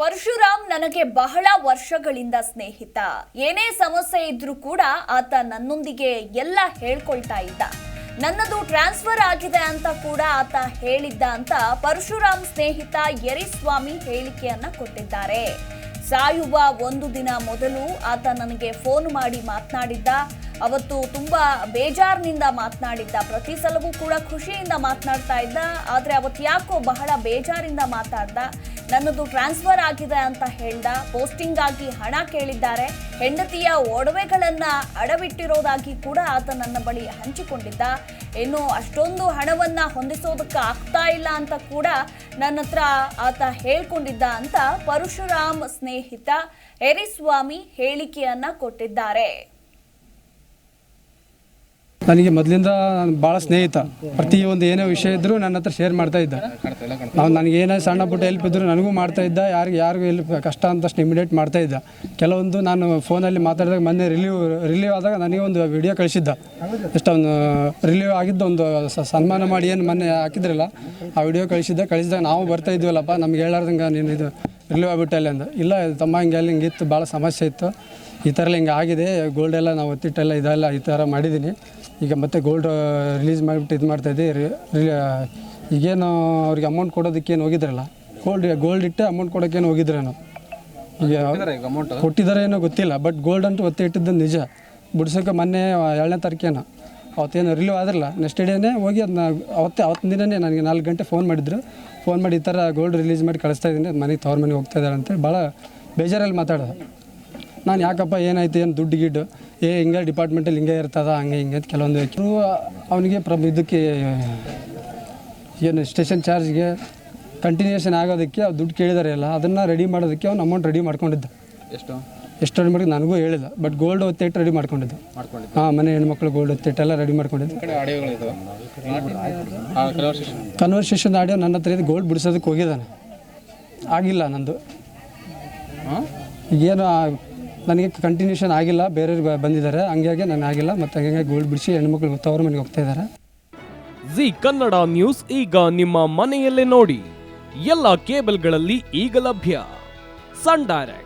ಪರಶುರಾಮ್ ನನಗೆ ಬಹಳ ವರ್ಷಗಳಿಂದ ಸ್ನೇಹಿತ. ಏನೇ ಸಮಸ್ಯೆ ಇದ್ರೂ ಕೂಡ ಆತ ನನ್ನೊಂದಿಗೆ ಎಲ್ಲ ಹೇಳ್ಕೊಳ್ತಾ ಇದ್ದ. ನನ್ನದು ಟ್ರಾನ್ಸ್ಫರ್ ಆಗಿದೆ ಅಂತ ಕೂಡ ಆತ ಹೇಳಿದ್ದ ಅಂತ ಪರಶುರಾಮ್ ಸ್ನೇಹಿತ ಯರಿಸ್ವಾಮಿ ಹೇಳಿಕೆಯನ್ನ ಕೊಟ್ಟಿದ್ದಾರೆ. ಸಾಯುವ ಒಂದು ದಿನ ಮೊದಲು ಆತ ನನಗೆ ಫೋನ್ ಮಾಡಿ ಮಾತನಾಡಿದ್ದ. ಅವತ್ತು ತುಂಬಾ ಬೇಜಾರಿನಿಂದ ಮಾತನಾಡಿದ್ದ, ಪ್ರತಿ ಸಲವೂ ಕೂಡ ಖುಷಿಯಿಂದ ಮಾತನಾಡ್ತಾ ಇದ್ದ, ಆದ್ರೆ ಅವತ್ತು ಯಾಕೋ ಬಹಳ ಬೇಜಾರಿಂದ ಮಾತಾಡ್ದ, ನನ್ನದು ಟ್ರಾನ್ಸ್ಫರ್ ಆಗಿದೆ ಅಂತ ಹೇಳ್ದ ಪೋಸ್ಟಿಂಗ್ ಆಗಿ ಹಣ ಕೇಳಿದ್ದಾರೆ, ಹೆಂಡತಿಯ ಒಡವೆಗಳನ್ನ ಅಡವಿಟ್ಟಿರೋದಾಗಿ ಕೂಡ ಆತ ನನ್ನ ಬಳಿ ಹಂಚಿಕೊಂಡಿದ್ದ, ಇನ್ನು ಅಷ್ಟೊಂದು ಹಣವನ್ನ ಹೊಂದಿಸೋದಕ್ಕೆ ಆಗ್ತಾ ಇಲ್ಲ ಅಂತ ಕೂಡ ನನ್ನ ಹತ್ರ ಆತ ಹೇಳ್ಕೊಂಡಿದ್ದ ಅಂತ ಪರಶುರಾಮ್ ಸ್ನೇಹಿತ ಎರಿಸ್ವಾಮಿ ಹೇಳಿಕೆಯನ್ನ ಕೊಟ್ಟಿದ್ದಾರೆ. ನನಗೆ ಮೊದಲಿಂದ ಭಾಳ ಸ್ನೇಹಿತ. ಪ್ರತಿಯೊಂದು ಏನೇ ವಿಷಯ ಇದ್ದರೂ ನನ್ನ ಹತ್ರ ಶೇರ್ ಮಾಡ್ತಾ ಇದ್ದ. ಅವ್ನು ನನಗೆ ಏನೇ ಸಣ್ಣ ಪುಟ್ಟ ಹೆಲ್ಪ್ ಇದ್ದರೂ ನನಗೂ ಮಾಡ್ತಾ ಇದ್ದ. ಯಾರಿಗೆ ಯಾರಿಗೂ ಹೆಲ್ಪ್ ಕಷ್ಟ ಅಂತಷ್ಟು ಇಮಿಡಿಯೇಟ್ ಮಾಡ್ತಾ ಇದ್ದ. ಕೆಲವೊಂದು ನಾನು ಫೋನಲ್ಲಿ ಮಾತಾಡಿದಾಗ ಮೊನ್ನೆ ರಿಲೀವ್ ರಿಲೀವ್ ಆದಾಗ ನನಗೆ ಒಂದು ವಿಡಿಯೋ ಕಳಿಸಿದ್ದ. ಎಷ್ಟೊಂದು ರಿಲೀವ್ ಆಗಿದ್ದ ಒಂದು ಸನ್ಮಾನ ಮಾಡಿ ಏನು ಮೊನ್ನೆ ಹಾಕಿದ್ರಲ್ಲ, ಆ ವಿಡಿಯೋ ಕಳಿಸಿದ್ದ. ಕಳಿಸಿದಾಗ ನಾವು ಬರ್ತಾ ಇದ್ವಲ್ಲಪ್ಪ, ನಮ್ಗೆ ಹೇಳಾರ್ದಂಗೆ ನೀನು ಇದು ರಿಲೀವ್ ಆಗ್ಬಿಟ್ಟಲ್ಲಿ ಅಂದ. ಇಲ್ಲ ತಮ್ಮ ಹಿಂಗೆ ಅಲ್ಲಿ ಹಿಂಗಿತ್ತು ಭಾಳ ಸಮಸ್ಯೆ ಇತ್ತು. ಈ ಥರ ಹಿಂಗೆ ಆಗಿದೆ ಗೋಲ್ಡ್ ಎಲ್ಲ ನಾವು ಒತ್ತಿಟ್ಟೆಲ್ಲ ಇದೆಲ್ಲ ಈ ಥರ ಮಾಡಿದ್ದೀನಿ ಈಗ ಮತ್ತೆ ಗೋಲ್ಡ್ ರಿಲೀಸ್ ಮಾಡಿಬಿಟ್ಟು ಇದು ಮಾಡ್ತಾಯಿದ್ದೆ ಈಗೇನು ಅವ್ರಿಗೆ ಅಮೌಂಟ್ ಕೊಡೋದಕ್ಕೇನು ಹೋಗಿದ್ರಲ್ಲ? ಗೋಲ್ಡ್ ಗೋಲ್ಡ್ ಇಟ್ಟೆ ಅಮೌಂಟ್ ಕೊಡೋಕ್ಕೇನು ಹೋಗಿದ್ರೇನು? ಈಗ ಕೊಟ್ಟಿದ್ದಾರೆ ಏನೋ ಗೊತ್ತಿಲ್ಲ ಬಟ್ ಗೋಲ್ಡ್ ಅಂತೂ ಒತ್ತೆ ಇಟ್ಟಿದ್ದು ನಿಜ. ಬಿಡ್ಸೋಕೆ ಮೊನ್ನೆ ಏಳನೇ ತಾರೀಕೇನು. ಅವತ್ತೇನು ರಿಲೀವ್ ಆದ್ರಲ್ಲ ನೆಕ್ಸ್ಟ್ ಡೇನೇ ಹೋಗಿ ಅದನ್ನ ಅವತ್ತೇ, ಅವತ್ತಿನ ದಿನನೇ ನನಗೆ ನಾಲ್ಕು ಗಂಟೆ ಫೋನ್ ಮಾಡಿದ್ರು. ಫೋನ್ ಮಾಡಿ ಈ ಥರ ಗೋಲ್ಡ್ ರಿಲೀಸ್ ಮಾಡಿ ಕಳಿಸ್ತಾ ಇದ್ದೀನಿ ಮನೆಗೆ ತವ್ರ ಮನೆಗೆ ಹೋಗ್ತಾ ಇದ್ದಾರೆ ಅಂತೇಳಿ ಭಾಳ ಬೇಜಾರಲ್ಲಿ ಮಾತಾಡೋದು. ನಾನು ಯಾಕಪ್ಪ ಏನಾಯ್ತು, ಏನು ದುಡ್ಡು ಗಿಡ್ಡು? ಏ, ಹಿಂಗೆ ಡಿಪಾರ್ಟ್ಮೆಂಟಲ್ಲಿ ಹಿಂಗೆ ಇರ್ತದ, ಹಂಗೆ ಹಿಂಗೆ ಅಂತ ಕೆಲವೊಂದು ಕೆಲವು ಅವನಿಗೆ ಪ್ರ ಇದಕ್ಕೆ, ಏನು ಸ್ಟೇಷನ್ ಚಾರ್ಜ್ಗೆ ಕಂಟಿನ್ಯೂಷನ್ ಆಗೋದಕ್ಕೆ ಅವ್ರು ದುಡ್ಡು ಕೇಳಿದಾರೆ ಎಲ್ಲ ಅದನ್ನು ರೆಡಿ ಮಾಡೋದಕ್ಕೆ ಅವ್ನು ಅಮೌಂಟ್ ರೆಡಿ ಮಾಡ್ಕೊಂಡಿದ್ದ. ಎಷ್ಟು? ಎಷ್ಟು ರೆಡಿ ಮಾಡಿ ನನಗೂ ಹೇಳಿಲ್ಲ. ಬಟ್ ಗೋಲ್ಡ್ ಒತ್ತಿಟ್ಟು ರೆಡಿ ಮಾಡ್ಕೊಂಡಿದ್ದ. ಮಾಡ್ಕೊಂಡಿದ್ದು. ಹಾಂ ಮನೆ ಹೆಣ್ಮಕ್ಳು ಗೋಲ್ಡ್ ಒತ್ತಿಟ್ಟೆಲ್ಲ ರೆಡಿ ಮಾಡ್ಕೊಂಡಿದ್ದು. ಕನ್ವರ್ಸೇಷನ್ ಕನ್ವರ್ಸೇಷನ್ ಆಡಿಯೋ ನನ್ನ ಹತ್ರ ಇದು. ಗೋಲ್ಡ್ ಬಿಡಿಸೋದಕ್ಕೆ ಹೋಗಿದ್ದಾನೆ. ಆಗಿಲ್ಲ ನಂದು. ಏನು ಈಗೇನು ನನಗೆ ಕಂಟಿನ್ಯೂಷನ್ ಆಗಿಲ್ಲ. ಬೇರೆಯವ್ರು ಬ- ಬಂದಿದ್ದಾರೆ. ಹಂಗಾಗಿ ನಾನು ಆಗಿಲ್ಲ. ಮತ್ತು ಹಂಗಾಗಿ ಗೋಲ್ಡ್ ಬಿಡಿಸಿ ಹೆಣ್ಮಕ್ಳು ತವ್ರ ಮನೆಗೆ ಹೋಗ್ತಾ ಇದ್ದಾರೆ. ಜಿ ಕನ್ನಡ ನ್ಯೂಸ್ ಈಗ ನಿಮ್ಮ ಮನೆಯಲ್ಲೇ ನೋಡಿ. ಎಲ್ಲ ಕೇಬಲ್ಗಳಲ್ಲಿ ಈಗ ಲಭ್ಯ. Sun Direct.